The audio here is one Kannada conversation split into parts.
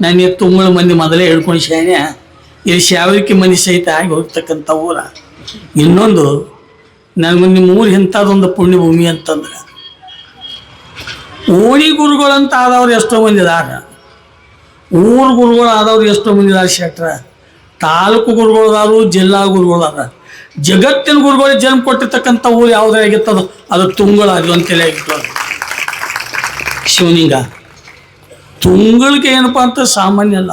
ನನಗೆ ತುಂಗಳ ಮಂದಿ ಮೊದಲೇ ಹೇಳ್ಕೊಂಡು ಶಾಣೆ ಇಲ್ಲಿ ಶಾವರಿಕೆ ಮಂದಿ ಸಹಿತ ಆಗಿ ಹೋಗ್ತಕ್ಕಂಥ ಊರ. ಇನ್ನೊಂದು ನನಗೆ ನಿಮ್ಮ ಊರು ಇಂಥದ್ದೊಂದು ಪುಣ್ಯಭೂಮಿ ಅಂತಂದ್ರೆ. ಓಣಿ ಗುರುಗಳಂತ ಆದವ್ರು ಎಷ್ಟೋ ಮಂದಿ ಇದಾರ. ಊರು ಗುರುಗಳು ಆದವ್ರು ಎಷ್ಟೋ ಮಂದಿ ಇದಾರೆ ಶೆಟ್ರ. ತಾಲೂಕು ಗುರುಗಳು ಅದಾರು ಜಿಲ್ಲಾ ಗುರುಗಳು ಅದ ಜಗತ್ತಿನ ಗುರುಗಳಿಗೆ ಜನ್ಮ ಕೊಟ್ಟಿರ್ತಕ್ಕಂಥ ಊರು ಯಾವುದಾಗಿತ್ತದು ಅದು ತುಂಗಳಾಗಿ ಅಂತೇಳಿ ಆಗಿತ್ತು ಶಿವನಿಂಗ ತುಂಗಳಿಗೆ ಏನಪ್ಪ ಅಂತ ಸಾಮಾನ್ಯ ಅಲ್ಲ.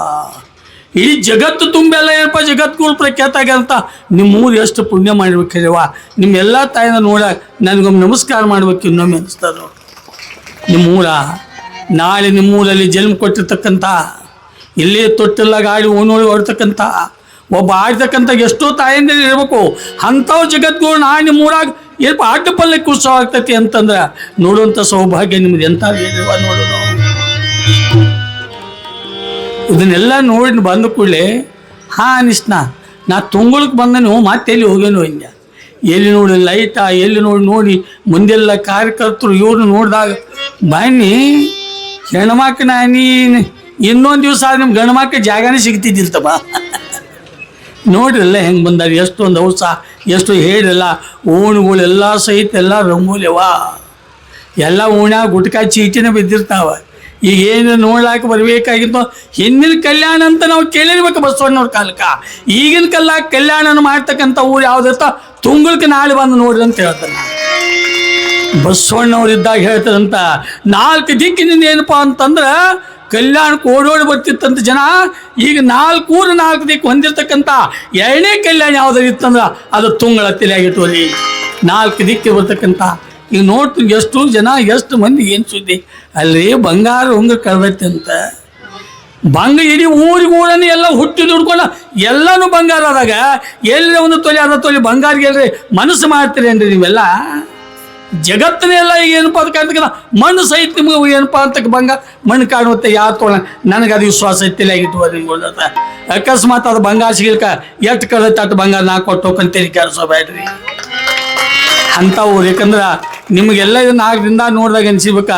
ಇಡೀ ಜಗತ್ತು ತುಂಬೆಲ್ಲ ಏನಪ್ಪ ಜಗತ್ಗಳು ಪ್ರಖ್ಯಾತ ಆಗ್ಯಂತ ನಿಮ್ಮೂರು ಎಷ್ಟು ಪುಣ್ಯ ಮಾಡ್ಬೇಕಿದೆವ ನಿಮ್ಮೆಲ್ಲ ತಾಯಿನ ನೋಡಕ್ಕೆ ನನಗೊಮ್ಮೆ ನಮಸ್ಕಾರ ಮಾಡ್ಬೇಕು ಇನ್ನೊಮ್ಮೆ ಅನಿಸ್ತದ ನಿಮ್ಮೂರ ನಾಳೆ ನಿಮ್ಮೂರಲ್ಲಿ ಜನ್ಮ ಕೊಟ್ಟಿರ್ತಕ್ಕಂಥ ಇಲ್ಲಿ ತೊಟ್ಟಿಲ್ಲ ಗಾಡಿ ಓನೋಳಿ ಹೊರತಕ್ಕಂಥ ಒಬ್ಬ ಆಡ್ತಕ್ಕಂಥ ಎಷ್ಟೋ ತಾಯಿಂದೇ ಇರಬೇಕು. ಅಂಥವು ಜಗತ್ಗಳು ನಾ ನಿಮ್ಮೂರಾಗ ಏನಪ್ಪ ಆಟ ಪಲ್ಲೆ ಆಗ್ತೈತಿ ಅಂತಂದ್ರೆ ನೋಡುವಂಥ ಸೌಭಾಗ್ಯ ನಿಮ್ದು ಎಂಥ ನೋಡೋದು ಇದನ್ನೆಲ್ಲ ನೋಡಿ ಬಂದ ಕೂಡಲೇ, ಹಾ ಅನಿಸ್ನ ನಾ ತುಂಗಳಕ್ಕೆ ಬಂದನು, ಮತ್ತೆ ಎಲ್ಲಿ ಹೋಗೇನು ಹಿಂಗೆ ಎಲ್ಲಿ ನೋಡಿ ಲೈಟ, ಎಲ್ಲಿ ನೋಡಿ ನೋಡಿ, ಮುಂದೆಲ್ಲ ಕಾರ್ಯಕರ್ತರು ಇವ್ರನ್ನ ನೋಡಿದಾಗ, ಬನ್ನಿ ಹೆಣ್ಮಕ್ಕ ನೀನು ಇನ್ನೊಂದು ದಿವಸ ನಿಮ್ಮ ಗಂಡ್ಮಕ್ಳ ಜಾಗನೇ ಸಿಗ್ತಿದ್ದಿರ್ತವ ನೋಡ್ರಲ್ಲ ಹೆಂಗೆ ಬಂದಾರ, ಎಷ್ಟೊಂದು ಅವಸ ಎಷ್ಟು ಹೇಳಿಲ್ಲ ಓಣುಗಳೆಲ್ಲ ಸಹಿತ ಎಲ್ಲ ರಂಗೋಲಿವ ಎಲ್ಲ ಓಣ್ಯಾಗ ಗುಟ್ಕಾ ಚೀಟಿನ ಬಿದ್ದಿರ್ತಾವ. ಈಗ ಏನು ನೋಡ್ಲಾಕ ಬರಬೇಕಾಗಿತ್ತು ಹಿಂದಿನ ಕಲ್ಯಾಣ ಅಂತ ನಾವು ಕೇಳಿರ್ಬೇಕು ಬಸವಣ್ಣವ್ರ ಕಾಲಕ್ಕೆ. ಈಗಿನ ಕಲ್ಲ ಕಲ್ಯಾಣನ ಮಾಡ್ತಕ್ಕಂಥ ಊರು ಯಾವ್ದಿರ್ತ ತುಂಗುಳಕ್ಕೆ ನಾಳೆ ಬಂದು ನೋಡ್ರಿ ಅಂತ ಹೇಳ್ತಾನೆ ಬಸವಣ್ಣವ್ರು ಇದ್ದಾಗ ಹೇಳ್ತಾರಂತ, ನಾಲ್ಕು ದಿಕ್ಕಿನಿಂದ ಏನಪ್ಪಾ ಅಂತಂದ್ರೆ ಕಲ್ಯಾಣಕ್ಕೆ ಓಡೋಡಿ ಬರ್ತಿತ್ತಂತ ಜನ, ಈಗ ನಾಲ್ಕು ನಾಲ್ಕು ದಿಕ್ಕು ಹೊಂದಿರ್ತಕ್ಕಂಥ ಎರಡನೇ ಕಲ್ಯಾಣ ಯಾವ್ದು ಇತ್ತಂದ್ರೆ, ಅದು ತುಂಗಳ ತಲೆಯಾಗಿಟ್ಟು ರೀ ನಾಲ್ಕು ದಿಕ್ಕು ಬರ್ತಕ್ಕಂಥ ಈಗ ನೋಡ್ತೀನಿ ಎಷ್ಟು ಜನ, ಎಷ್ಟು ಮಂದಿ, ಏನು ಸುದ್ದಿ? ಅಲ್ಲಿ ಬಂಗಾರ ಉಂಗ್ರ ಕಳ್ದೈತೆ ಅಂತ. ಬಂಗ ಇಡೀ ಊರಿಗೂರನ್ನು ಎಲ್ಲ ಹುಟ್ಟಿ ದುಡ್ಕೊಂಡ ಎಲ್ಲನೂ ಬಂಗಾರ ಆದಾಗ ಎಲ್ಲಿ ಒಂದು ತೊಲೆ ಅದ ತೊಲೆ ಬಂಗಾರಿಗೆ ಎಲ್ರಿ ಮನಸ್ಸು ಮಾಡ್ತೀರಿ ಏನ್ರಿ ನೀವೆಲ್ಲ ಜಗತ್ತಿನೆಲ್ಲ ಈಗ ಏನಪ್ಪ ಅದಕ್ಕೆ ಮಣ್ಣು ಸಹಿತ ನಿಮ್ಗೆ ಏನಪ್ಪ ಅಂತ ಬಂಗ ಮಣ್ಣು ಕಾಣುತ್ತೆ, ಯಾವ ತೊಗೊಳ ನನಗೆ ಅದು ವಿಶ್ವಾಸ ಐತಿಲ್ಲ ಅದು ಅಕಸ್ಮಾತ್ ಅದು ಬಂಗಾರ ಸಿಗಲ್ಕ ಎಷ್ಟು ಕಳೆದ ಅಷ್ಟು ಬಂಗಾರ ನಾ ಕೊಟ್ಟು ಹೋಗ್ಕೊಂತೀರಿ ಕೆಲಸ ಬೇಡ್ರಿ ಅಂಥವು ಯಾಕಂದ್ರೆ ನಿಮಗೆಲ್ಲ ಇದನ್ನ ಆಗದಿಂದ ನೋಡಿದಾಗ ಅನ್ಸಿರ್ಬೇಕ,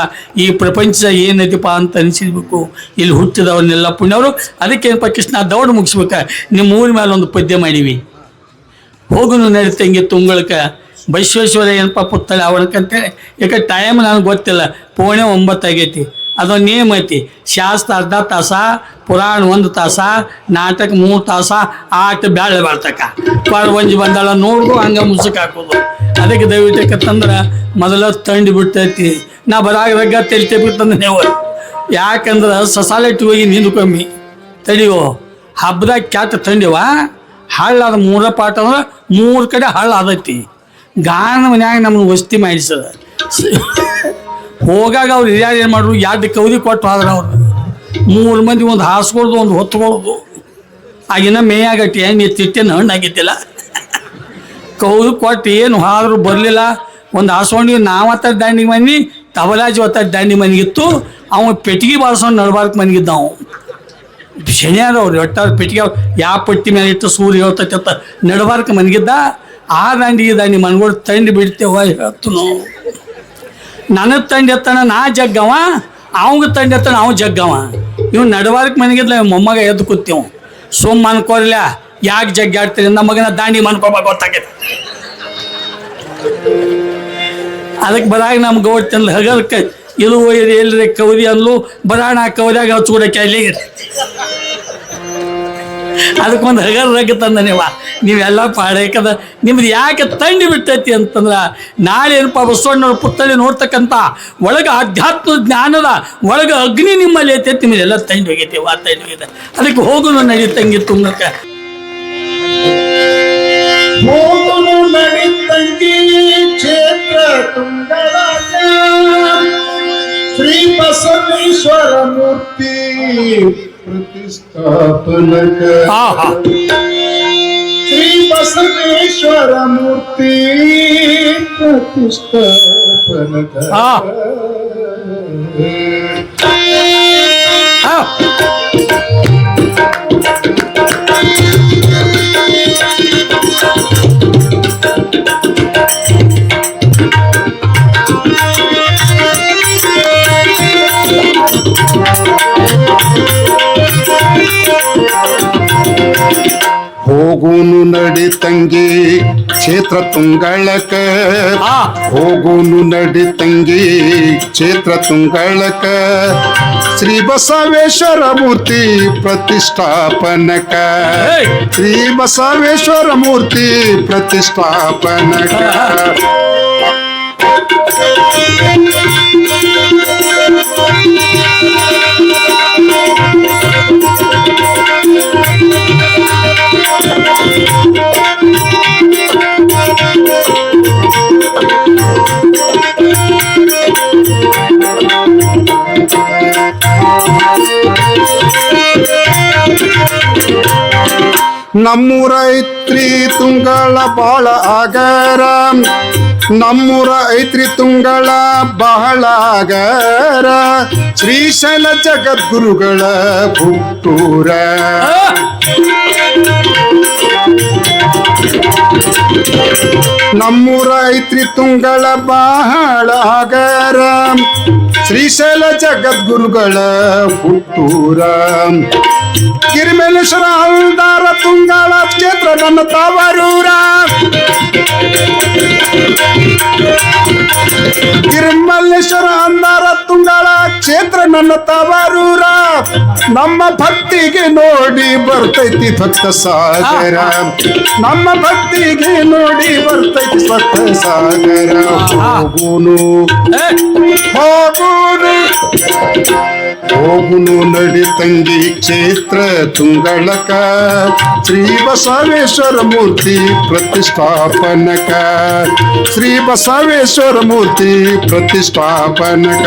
ಈ ಪ್ರಪಂಚ ಏನೈತಿಪ್ಪ ಅಂತ ಅನ್ಸಿಬೇಕು ಇಲ್ಲಿ ಹುಟ್ಟಿದವ್ರನ್ನೆಲ್ಲ ಪುಣ್ಯವರು. ಅದಕ್ಕೇನಪ್ಪ ಕೃಷ್ಣ ದೌಡ್ ಮುಗಿಸ್ಬೇಕ. ನಿಮ್ಮ ಊರ ಮೇಲೆ ಒಂದು ಪದ್ಯ ಮಾಡೀವಿ. ಹೋಗುನು ಹಿಂಗೆ ತುಂಗಳಕ್ಕೆ ಬಸವೇಶ್ವರ ಏನಪ್ಪ ಪುತ್ತಳೆ ಅವಳಕ್ಕಂತೇಳಿ ಯಾಕೆ ಟೈಮ್ ನನಗೆ ಗೊತ್ತಿಲ್ಲ. ಪೋಣೆ ಒಂಬತ್ತಾಗೈತಿ ಅದೊಂದು ನೇಮ್ ಐತಿ. ಶಾಸ್ತ್ರ ಅರ್ಧ ತಾಸ, ಪುರಾಣ ಒಂದು ತಾಸ, ನಾಟಕ ಮೂರು ತಾಸ, ಆಟ ಬ್ಯಾಳೆ ಬರ್ತಕ್ಕ ಒಂಜಿ ಬಂದಾಳ ನೋಡ್ದು ಹಂಗೆ ಮುಸುಕ್ ಹಾಕೋದು. ಅದಕ್ಕೆ ದಯವಿಟ್ಟು ಯಾಕಂತಂದ್ರೆ ಮೊದಲ ತಂಡಿ ಬಿಡ್ತೈತಿ. ನಾ ಬರಾಗ ರಗ್ಗ ತೆಲಿ ತೆಗಿತಂದ್ರೆ ನೀವು. ಯಾಕಂದ್ರೆ ಸಸಾಲೆಟ್ಟಿ ಹೋಗಿ ನಿಂದು ಕಮ್ಮಿ. ತಡಿಯೋ, ಹಬ್ಬದಾಗ ಕ್ಯಾತ ತಂಡಿವ? ಹಳ್ಳಾದ ಮೂರ ಪಾಠ ಅಂದ್ರೆ ಮೂರು ಕಡೆ ಹಳ್ಳ ಆದೈತಿ. ಗಾನ ಮನ್ಯಾಗ ನಮ್ಗೆ ವಸ್ತಿ ಮಾಡಿಸದ. ಹೋಗಾಗ ಅವ್ರು ಹಿರಿಯರು ಏನು ಮಾಡ್ರು? ಎರಡು ಕೌದಿ ಕೊಟ್ಟು ಆದ್ರೆ ಅವ್ರು. ಮೂರು ಮಂದಿ ಒಂದು ಹಾಸ್ಕೊಳ್ದು ಒಂದು ಹೊತ್ಕೊಳ್ದು ಆಗಿನ ಮೇಯಾಗಟ್ಟಿ ನೀ ತಿಟ್ಟೇನು ಹಣ್ಣು ಆಗಿತ್ತಿಲ್ಲ ಕೌದು ಕೊಟ್ಟು, ಏನು ಆದರೂ ಬರಲಿಲ್ಲ. ಒಂದು ಹಾಸ್ಕೊಂಡು ನಾವು ಹತ್ತ ದಾಂಡಿಗೆ ಮನೆ ತಬಲಾಜಿ ಹೊತ್ತ ದಾಂಡಿ ಮನೆಗಿತ್ತು ಅವನು ಪೆಟ್ಟಿಗೆ ಬಾರಿಸೋನು ನಡ್ಬಾರ್ದು ಮನೆಗಿದ್ದ ಅವ. ಶನಿಯಾರ ಅವ್ರು ಒಟ್ಟಾರ ಪೆಟ್ಟಿಗೆ ಯಾವ ಪಟ್ಟಿ ಮೇಲೆ ಇಟ್ಟು ಸೂರ್ಯ ಹೇಳ್ತೈತೆ ಅಂತ ನಡ್ಬಾರ್ಕ ಮನೆಗಿದ್ದ ಆ ದಾಂಡಿ ದಾಂಡಿ ಮನ್ಗಳು ತಂಡಿ ಬಿಡ್ತೇವ ಹೇಳ್ತು ನಾವು ನನಗೆ ತಂಡಿ ಎತ್ತಾನ, ನಾ ಜಗ್ಗವ, ಅವಂಗ ತಂಡಿ ಎತ್ತಾನ, ಅವ ಜಗ್ಗವ. ಇವ್ನು ನಡಬಾರ್ಕ್ ಮನೆಗಿದ್ಲ ಇವ್ ಮೊಮ್ಮಗ ಎದ್ದು ಕೂತೀವ್. ಸುಮ್ಮ ಅನ್ಕೋರ್ಲ ಯಾಕೆ ಜಗ್ಗಾಡ್ತೀರಿ ನಮ್ಮ ಮಗನ ದಾಂಡಿ ಮನ್ಕೋಬೇಕು ಗೊತ್ತಾಗೈತೆ. ಅದಕ್ಕೆ ಬರಾಗ ನಮ್ಗೆ ಗೌಡ್ತಂದು ಹಗಲ್ಕ ಇದು ಒಯ್ಯಿರಿ ಎಲ್ರಿ ಕೌದಿ ಅನ್ಲು ಬರಾಣ ಕೌದ್ಯಾಗ ಹಚ್ಕೊಡಕ್ಕೆ ಅಲ್ಲಿ ಅದಕ್ಕೊಂದು ಹಗರ್ ರಗ್ಗ ತಂದ ನೀವ. ನೀವೆಲ್ಲ ಪಾಡೇಕದ. ನಿಮ್ದು ಯಾಕೆ ತಂಡಿ ಬಿಟ್ಟೈತಿ ಅಂತಂದ್ರೆ, ನಾಳೆ ಏನಪ್ಪ ಬಸವಣ್ಣವ್ರ ಪುತ್ಥಳಿ ನೋಡ್ತಕ್ಕಂಥ ಒಳಗೆ ಆಧ್ಯಾತ್ಮ ಜ್ಞಾನದ ಒಳಗೆ ಅಗ್ನಿ ನಿಮ್ಮಲ್ಲಿ ಐತೈತಿ ನಿಮ್ದೆಲ್ಲ ತಂಡಿ ಹೋಗೈತಿ ವಾ ತಂಡಿ ಹೋಗಿದೆ ಅದಕ್ಕೆ ನಡಿ ತಂಗಿ ತುಂಬಕ್ಕೆ ಹೋಗುನು ನಡಿತಂಗಿ ಕ್ಷೇತ್ರ ತುಂಗರಾಜ ಶ್ರೀ ಬಸವೇಶ್ವರ ಮೂರ್ತಿ ಪ್ರತಿಷ್ಠಾಪನಕ ಆಹಾ. ಶ್ರೀ ಬಸವೇಶ್ವರ ಮೂರ್ತಿ ಪ್ರತಿಷ್ಠಾಪನಕ ಆ. ತಂಗಿ ಕ್ಷೇತ್ರ ತುಂಗಳಕ ಆ. ಹೋಗುನು ನಡಿ ತಂಗಿ ಕ್ಷೇತ್ರ ತುಂಗಳಕ ಶ್ರೀ ಬಸವೇಶ್ವರ ಮೂರ್ತಿ ಪ್ರತಿಷ್ಠಾಪನಕ ಏಯ್. ಶ್ರೀ ಬಸವೇಶ್ವರ ಮೂರ್ತಿ ಪ್ರತಿಷ್ಠಾಪನಕ ನಮ್ಮೂರ ಐತ್ರಿ ತುಂಗಳ ಬಾಳ ಆಗರ ನಮ್ಮೂರ ಐತ್ರಿ ತುಂಗಳ ಬಹಳ ಆಗರ ಶ್ರೀಶೈಲ ಜಗದ್ಗುರುಗಳ ಹುಟ್ಟೂರ ಆ, ನಮ್ಮೂರ ಐತ್ರಿ ತುಂಗಳ ಬಹಳ ಆಗರ ಶ್ರೀಶೈಲ ಜಗದ್ಗುರುಗಳ ಹುಟ್ಟೂರ. ಗಿರಿಮೇಲೇಶ್ವರ ಹಲ್ದಾರ ತುಂಗಾಳ ಕ್ಷೇತ್ರ ನನ್ನ ತವರೂರ. ಗಿರಿಮಲ್ಲೇಶ್ವರ ಅಂದಾರ ತುಂಗಳ ಕ್ಷೇತ್ರ ನನ್ನ ತವರೂರ ನಮ್ಮ ಭಕ್ತಿಗೆ ನೋಡಿ ಬರ್ತೈತಿ ಭಕ್ತ ಸಾಗರ ನಮ್ಮ ಭಕ್ತಿಗೆ ನೋಡಿ ಬರ್ತೈತಿ ಭಕ್ತ ಸಾಗರ ಹೋಗುನು ಏ, ಹೋಗುನು ಹೋಗುನು ನಡಿ ತಂಗಿ ಕ್ಷೇತ್ರ ತುಂಗಳಕ ಶ್ರೀ ಬಸವೇಶ್ವರ ಮೂರ್ತಿ ಪ್ರತಿಷ್ಠಾಪನಕ ಶ್ರೀ ಬಸವೇಶ್ವರ ಮೂರ್ತಿ ಪ್ರತಿಷ್ಠಾಪನಕ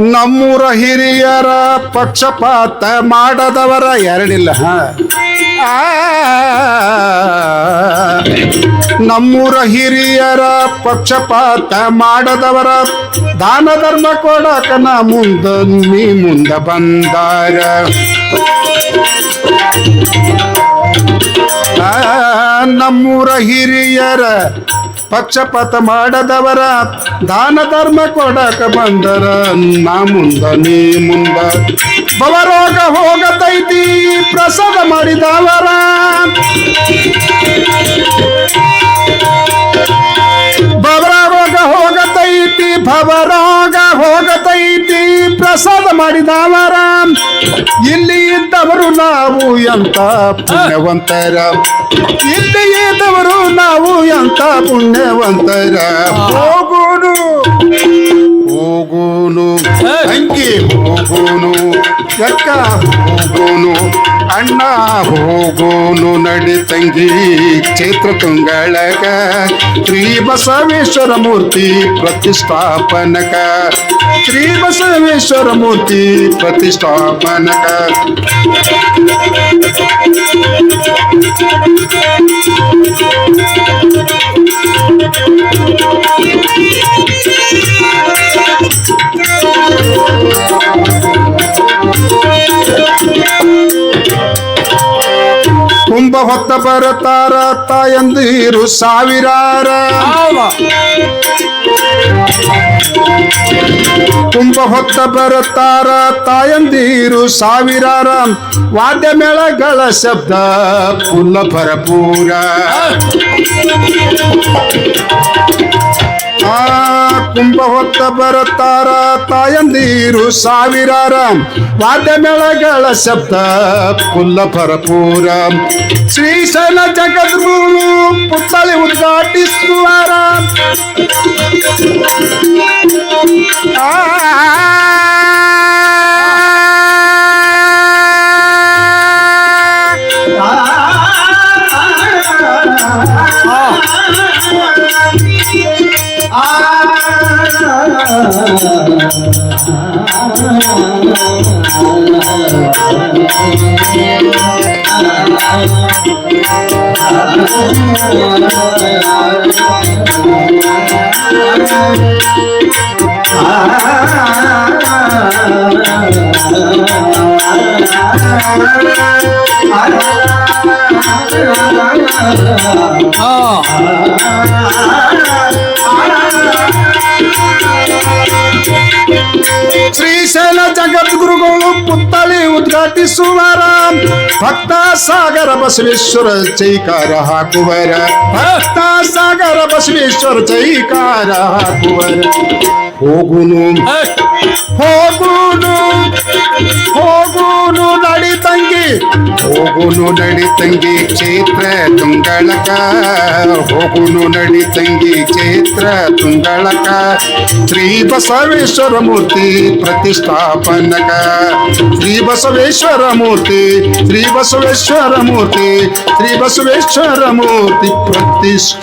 ನಮ್ಮೂರ ಹಿರಿಯರ ಪಕ್ಷಪಾತ ಮಾಡದವರ ಎರಡಿಲ್ಲ. ನಮ್ಮೂರ ಹಿರಿಯರ ಪಕ್ಷಪಾತ ಮಾಡದವರ ದಾನ ಧರ್ಮ ಕೊಡಕನ ಮುಂದ ನೀ ಮುಂದ ಬಂದಾರ. ನಮ್ಮೂರ ಹಿರಿಯರ ಪಕ್ಷಪಾತ ಮಾಡದವರ ದಾನ ಧರ್ಮ ಕೊಡಕ ಬಂದರ ನಾ ಮುಂದ ನೀ ಮುಂದ. ಬವರೋಗ ಹೋಗತೈತಿ, ಪ್ರಸಾದ ಮಾಡಿದವರ. ಬವರೋಗ ಹೋಗತೈತಿ, ಭವರೋಗ ಹೋಗತೈತಿ. ಪ್ರಸಾದ ಮಾಡಿದವರ ಇಲ್ಲಿ ಇದ್ದವರು ನಾವು ಎಂತ ಪುಣ್ಯವಂತರ. ಇಲ್ಲಿ ಇದ್ದವರು ನಾವು ಎಂತ ಪುಣ್ಯವಂತರ. ಹೋಗೋನು ಹೋಗೋನು ತಂಗಿ ಹೋಗೋನು. ಎಕ್ಕ ಹೋಗೋನು ಅಣ್ಣ ಹೋಗೋನು ನಡಿ ತಂಗಿ ಕ್ಷೇತ್ರ ತುಂಗಳಗ ಶ್ರೀ ಬಸವೇಶ್ವರ ಮೂರ್ತಿ ಪ್ರತಿಷ್ಠಾಪನಕ ಶ್ರೀ ಬಸವೇಶ್ವರ ಮೂರ್ತಿ ಪ್ರತಿಷ್ಠಾಪನಕ ಕುಂಭ ಹೊತ್ತ ಬರತಾರ ತಾಯಂದಿರು ಸಾವಿರಾರ ಹೌದು. ಕುಂಭ ಹೊತ್ತ ಬರುತ್ತಾರ ತಾಯಂದಿರು ಸಾವಿರಾರ ವಾದ್ಯ ಮೇಳಗಳ ಶಬ್ದ ಪುಲ್ಲ ಭರಪೂರ ಆ ಕುಂಭ ಹೊತ್ತ ಬರುತ್ತಾರ ತಾಯಂದಿರು ಸಾವಿರಾರ ವಾದ್ಯ ಮೇಳಗಳ ಶಬ್ದ ಪುಲ್ಲ ಭರಪೂರ ಶ್ರೀಶೈಲ ಜಗದ್ಗುರು ಪುತ್ಥಳಿ ಉದ್ಘಾಟಿಸುವಾರ Oh. घाटी सुवराम। भक्त सागर बसवेश्वर चैका रहा कुवर। भक्त सागर बसवेश्वर चैका रहा कुवर। हो गुनु हो! गुनु हो ಹೋಗುನು ನಡಿ ತಂಗಿ ಕ್ಷೇತ್ರ ತುಂಗಳಕ ಹೋಗುನು ನಡಿ ತಂಗಿ ಕ್ಷೇತ್ರ ತುಂಗಳಕ ಶ್ರೀ ಬಸವೇಶ್ವರ ಮೂರ್ತಿ ಪ್ರತಿಷ್ಠಾಪನಕ ಶ್ರೀ ಬಸವೇಶ್ವರ ಮೂರ್ತಿ ಶ್ರೀ ಬಸವೇಶ್ವರ ಮೂರ್ತಿ ಶ್ರೀ ಬಸವೇಶ್ವರ ಮೂರ್ತಿ ಪ್ರತಿಷ್ಠಾಪನಕ